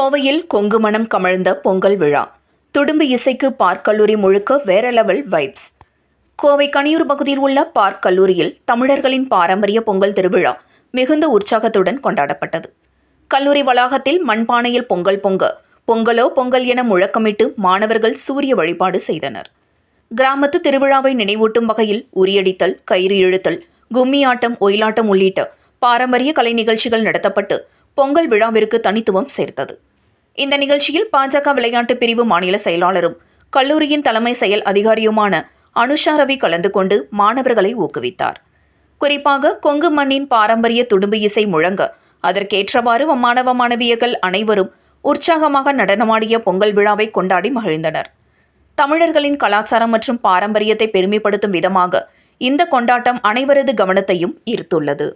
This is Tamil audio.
கோவையில் கொங்குமணம் கமழ்ந்த பொங்கல் விழா. துடும்பு இசைக்கு பார்க் கல்லூரி முழுக்க வேற லெவல் வைப்ஸ் கோவை கனியூர் பகுதியில் உள்ள பார்க் கல்லூரியில் தமிழர்களின் பாரம்பரிய பொங்கல் திருவிழா மிகுந்த உற்சாகத்துடன் கொண்டாடப்பட்டது. கல்லூரி வளாகத்தில் மண்பானையில் பொங்கல் பொங்க பொங்கலோ பொங்கல் என முழக்கமிட்டு மாணவர்கள் சூரிய வழிபாடு செய்தனர். கிராமத்து திருவிழாவை நினைவூட்டும் வகையில் உரியடித்தல் கயிறு இழுத்தல் கும்மி ஆட்டம் ஒயிலாட்டம் உள்ளிட்ட பாரம்பரிய கலை நிகழ்ச்சிகள் நடத்தப்பட்டு பொங்கல் விழாவிற்கு தனித்துவம் சேர்த்தது. இந்த நிகழ்ச்சியில் பாஜக விளையாட்டு பிரிவு மாநில செயலாளரும் கல்லூரியின் தலைமை செயல் அதிகாரியுமான அனுஷா ரவி கலந்து கொண்டு மாணவர்களை ஊக்குவித்தார். குறிப்பாக கொங்கு மண்ணின் பாரம்பரிய துடும்பு இசை முழங்க அதற்கேற்றவாறு மாணவ மாணவியர்கள் அனைவரும் உற்சாகமாக நடனமாடிய பொங்கல் விழாவை கொண்டாடி மகிழ்ந்தனர். தமிழர்களின் கலாச்சாரம் மற்றும் பாரம்பரியத்தை பெருமைப்படுத்தும் விதமாக இந்த கொண்டாட்டம் அனைவரது கவனத்தையும் ஈர்த்துள்ளது.